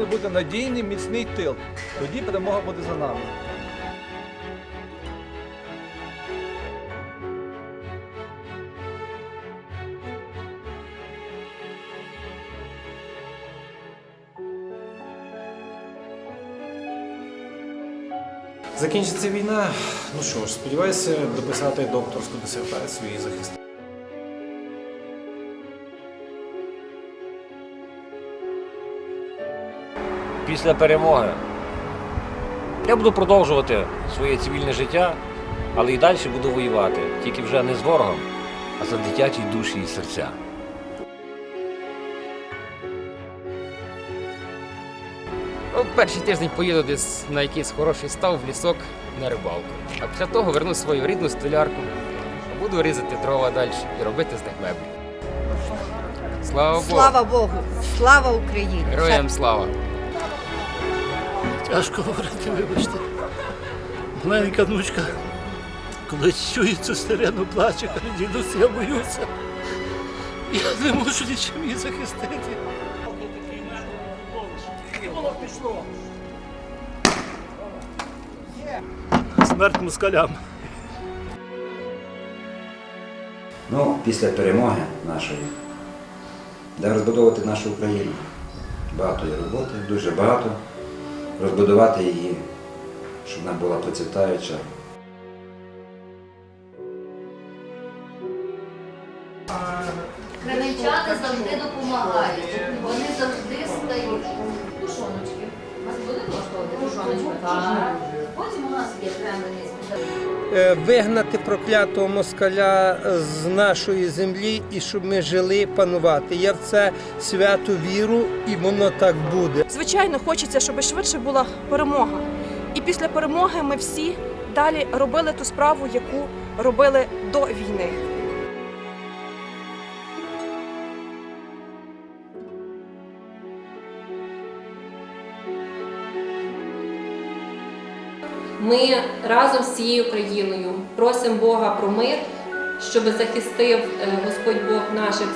Повинен бути надійний, міцний тил. Тоді перемога буде за нами. Закінчиться війна. Ну що ж, сподіваюся дописати докторську дисертацію і захистити. Після перемоги. Я буду продовжувати своє цивільне життя, але і далі буду воювати, тільки вже не з ворогом, а за дитячі душі і серця. Ну, перший тиждень поїду десь на якийсь хороший став в лісок на рибалку. А після того верну свою рідну столярку, буду різати дрова далі і робити з них меблі. Слава Богу! Слава Богу! Слава Україні! Героям слава! Тяжко говорити, вибачте. Маленька внучка, коли чує цю сирену, плаче, каже, дідусь, я боюся. Я не можу нічим її захистити. Смерть москалям. Ну, після перемоги нашої, де розбудовувати нашу Україну. Багато є роботи, дуже багато. Розбудувати її, щоб вона була процвітаюча. Кременчани завжди допомагають. Вони завжди стають. Тушоночки. У вас буде влаштовувати тушоночки? Потім у нас є кремлений спеціаліст. Е, вигнати проклятого москаля з нашої землі і щоб ми жили панувати. Я в це свято віру, і воно так буде. Звичайно, хочеться, щоб швидше була перемога. І після перемоги ми всі далі робили ту справу, яку робили до війни. Ми разом з цією країною просимо Бога про мир, щоб захистив е, Господь Бог наших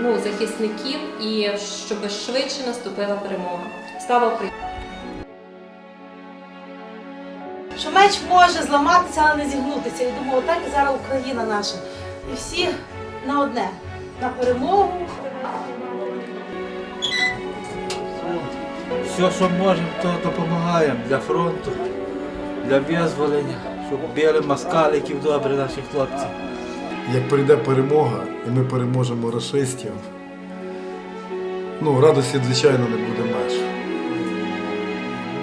ну, захисників і щоб швидше наступила перемога. Слава Україні! Що меч може зламатися, але не зігнутися. І думаю, отак і зараз Україна наша. І всі на одне. На перемогу. Все, що можемо, то допомагаємо для фронту, для визволення, щоб били москаликів добре наші хлопці. Як прийде перемога, і ми переможемо расистів, ну, радості, звичайно, не буде меж.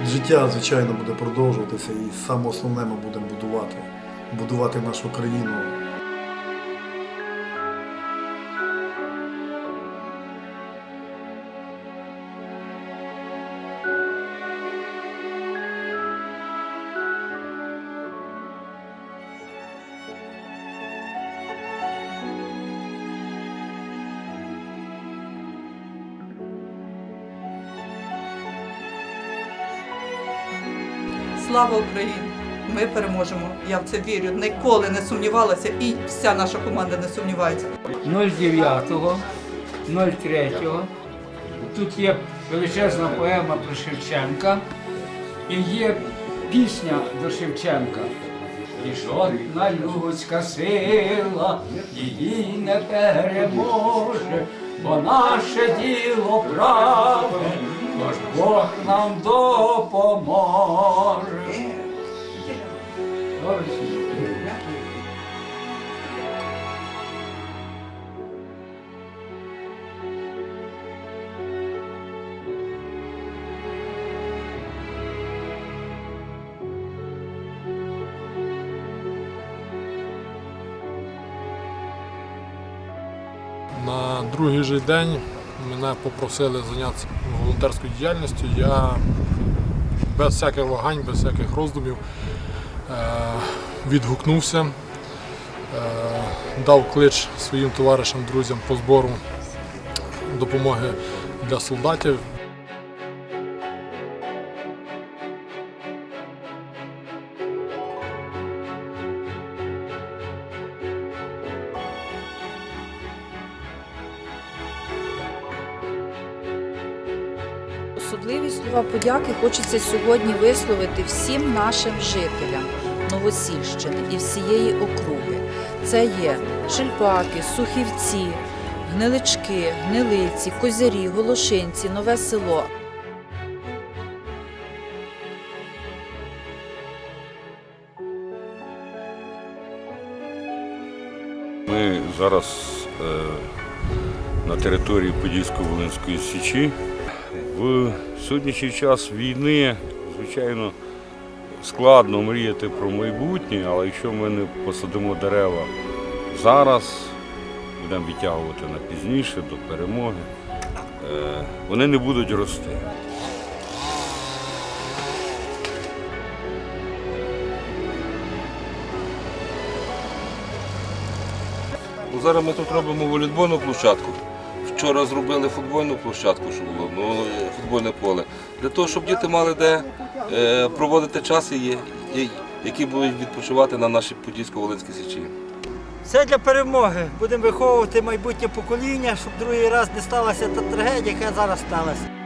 Життя, звичайно, буде продовжуватися, і саме основне ми будемо будувати, будувати нашу країну. Слава Україні! Ми переможемо. Я в це вірю. Ніколи не сумнівалася, і вся наша команда не сумнівається. 09-го, 03-го. Тут є величезна поема про Шевченка і є пісня до Шевченка. І жодна людська сила її не переможе, бо наше діло праве, Бог нам допоможе. На другий же день мене попросили зайнятися волонтерською діяльністю. Я без всяких вагань, без всяких роздумів е, відгукнувся, е, дав клич своїм товаришам, друзям по збору допомоги для солдатів. Особливі слова подяки хочеться сьогодні висловити всім нашим жителям Новосільщини і всієї округи. Це є Шельпаки, Сухівці, Гнилички, Гнилиці, Козярі, Голошинці, Нове село. Ми зараз е, на території Подільсько-Волинської Січі. В сьогоднішній час війни, звичайно, складно мріяти про майбутнє, але якщо ми не посадимо дерева зараз, будемо відтягувати на пізніше до перемоги, е, вони не будуть рости. Ну, зараз ми тут робимо волейбольну площадку. Вчора зробили футбольну площадку, щоб було ну, футбольне поле. Для того, щоб діти мали де е, проводити час, які будуть відпочивати на нашій Подільсько-Волинській січі. Це для перемоги. Будемо виховувати майбутнє покоління, щоб другий раз не сталася та трагедія, яка зараз сталася.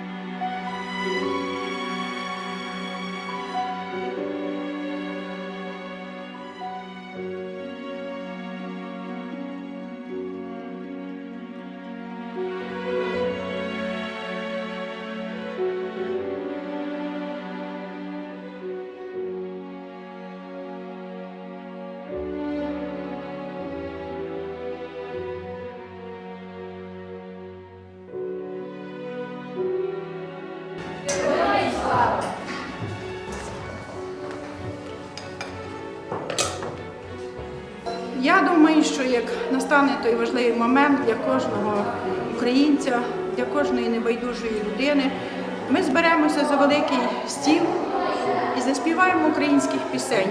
Як настане той важливий момент для кожного українця, для кожної небайдужої людини, ми зберемося за великий стіл і заспіваємо українських пісень.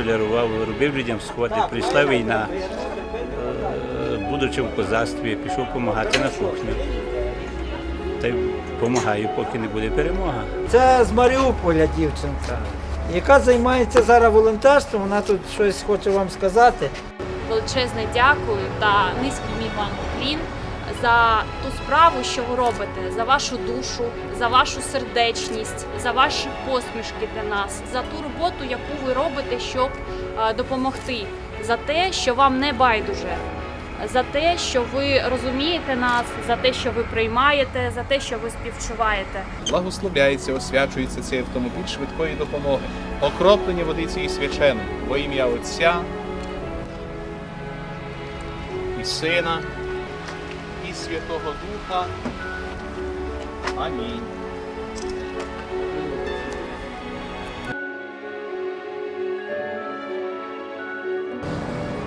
Війни робив людям сходи, прийшла війна. Е, Будучи в козацтві, пішов допомагати на кухню. Та й допомагаю, поки не буде перемога. Це з Маріуполя дівчинка, яка займається зараз волонтерством. Вона тут щось хоче вам сказати. Величезне дякую та низький мій вам уклін за ту справу, що ви робите, за вашу душу, за вашу сердечність, за ваші посмішки для нас, за ту роботу, яку ви робите, щоб е, допомогти, за те, що вам не байдуже. За те, що ви розумієте нас, за те, що ви приймаєте, за те, що ви співчуваєте. Благословляється, освячується цей автомобіль швидкої допомоги. Окроплення водиці і свяченою во ім'я Отця і Сина Святого Духа. Амінь.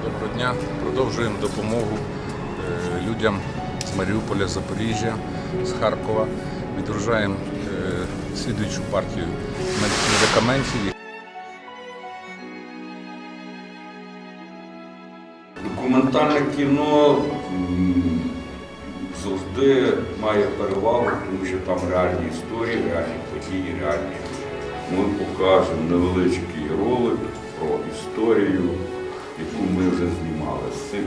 Доброго дня. Продовжуємо допомогу е, людям з Маріуполя, Запоріжжя, з Харкова. Відгружаємо е, слідуючу партію медикаментів. Документальне кіно завжди має перевагу, тому що там реальні історії, реальні події, реальні. Ми покажемо невеличкий ролик про історію, яку ми вже знімали з цим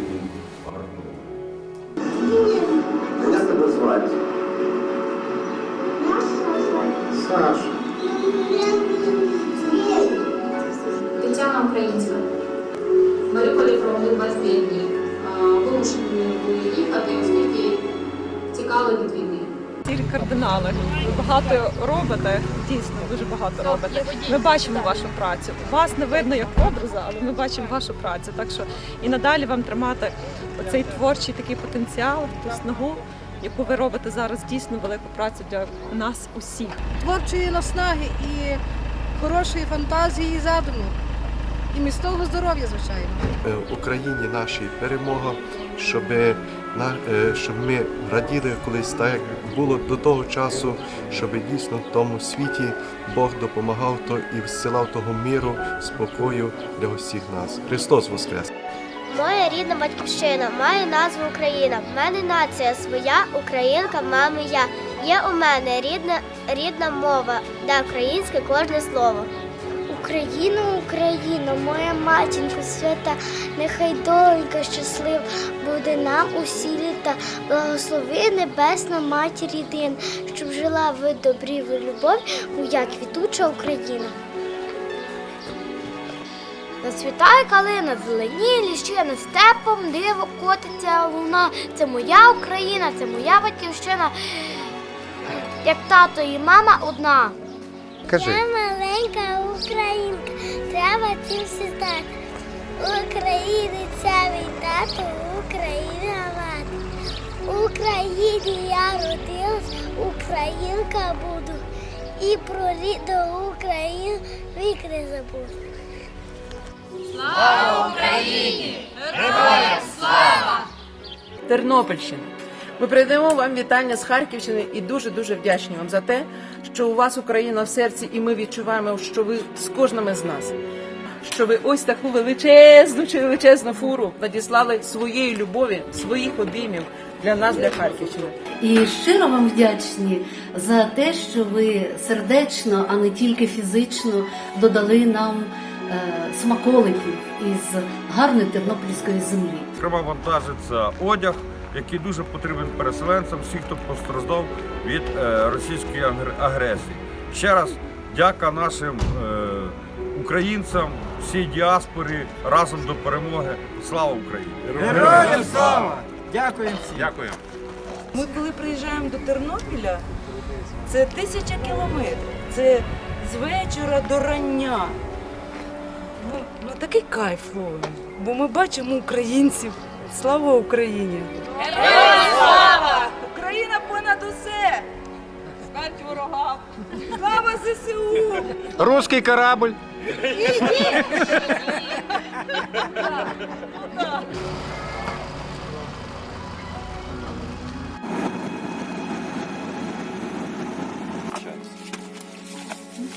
Багато робите, дійсно дуже багато робите. Ми бачимо вашу працю. Вас не видно як образа, але ми бачимо вашу працю. Так що і надалі вам тримати оцей творчий такий потенціал, ту снагу, яку ви робите зараз дійсно велику працю для нас усіх. Творчої наснаги і хорошої фантазії і задуму. І міцного здоров'я, звичайно. В Україні нашій перемога, щоб, на, е, щоб ми раділи колись так, як було до того часу, щоб дійсно в тому світі Бог допомагав то і всилав того миру, спокою для усіх нас. Христос Воскрес! Моя рідна батьківщина має назву Україна. В мене нація своя, українка, мами я. Є у мене рідна, рідна мова, де українське кожне слово. Україна, Україна, моя матінка свята, нехай доленька щаслив буде нам усі літа. Благослови небесна матір єдина, щоб жила в добрі в любові, моя квітуча Україна. Зацвітає калина, зеленіє ліщина, степом диво котиться луна. Це моя Україна, це моя батьківщина, як тато і мама одна. Кажи. Я маленька українка, треба цим всі знати. Україні ця війна, то Україна мати. Україні я родилась, українка буду. І про рідну Україну вік не забуду. Слава Україні! Героям слава! Тернопільщина. Ми передаємо вам вітання з Харківщини і дуже дуже вдячні вам за те, що у вас Україна в серці, і ми відчуваємо, що ви з кожним із нас. Що ви ось таку величезну чи величезну фуру надіслали своєї любові, своїх обіймів для нас, для Харківщини. І щиро вам вдячні за те, що ви сердечно, а не тільки фізично додали нам е, смаколиків із гарної тернопільської землі. Зокрема, вантажиться одяг, який дуже потрібен переселенцям, всіх, хто постраждав від е, російської агр- агресії. Ще раз дяка нашим е, українцям, всій діаспорі разом до перемоги. Слава Україні! Героям слава! Дякуємо всім! Дякую. Ми коли приїжджаємо до Тернопіля, це тисяча кілометрів. Це з вечора до рання. Ну, ну такий кайф бо ми бачимо українців. Слава Україні! Героям слава! Україна понад усе! Смерть ворогам! Слава ЗСУ! Руський корабль.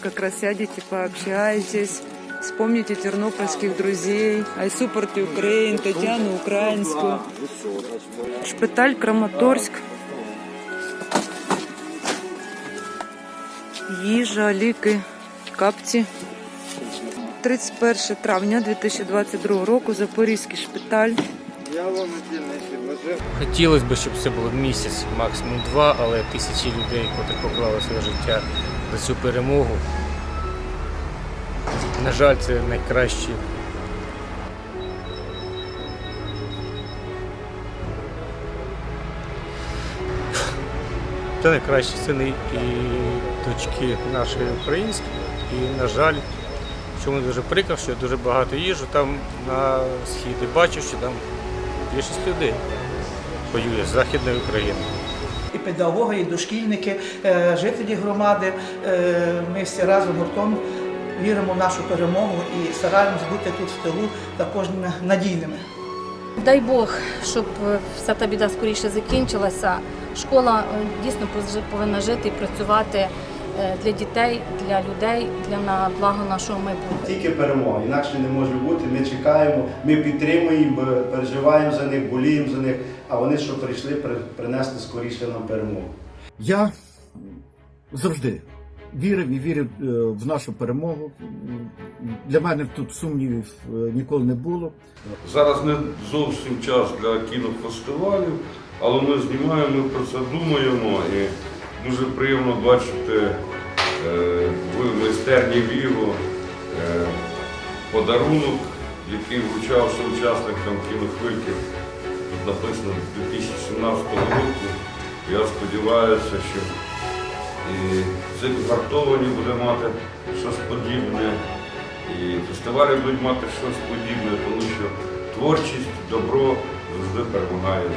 Как раз сядете, пообщаетесь, вспомните тернопольских друзей, support Ukraine, Тетяну Українську, шпиталь Краматорськ, їжа, ліки, капці. 31 травня 2022 року Запорізький шпиталь. Хотілося б, щоб це було місяць, максимум два, але тисячі людей, котрі поклали своє життя за цю перемогу. На жаль, це найкращі. Це найкращі сини і дочки нашої українські. І, на жаль, що ми дуже прикро, що дуже багато їжу там на схід. І бачу, що там більшість людей воює з Західної України. І педагоги, і дошкільники, е, жителі громади. е, Ми всі разом гуртом віримо в нашу перемогу і стараємось бути тут в тилу також надійними. Дай Бог, щоб е, вся та біда скоріше закінчилася. Школа е, дійсно пов- повинна жити і працювати е, для дітей, для людей, для на благо нашого майбутнього. Тільки перемога, інакше не може бути. Ми чекаємо, ми підтримуємо, переживаємо за них, боліємо за них, а вони що прийшли при- принести скоріше нам перемогу. Я завжди вірив і вірив е, в нашу перемогу. Для мене тут сумнівів е, ніколи не було. Зараз не зовсім час для кінофестивалів, але ми знімаємо, ми про це думаємо і дуже приємно бачити е, в майстерні Віго подарунок, який вручався учасникам кінохвильки. Тут написано 2017 року. Я сподіваюся, що і цих гартовані буде мати щось подібне, і фестивалі будуть мати щось подібне, тому що творчість, добро завжди перемагає.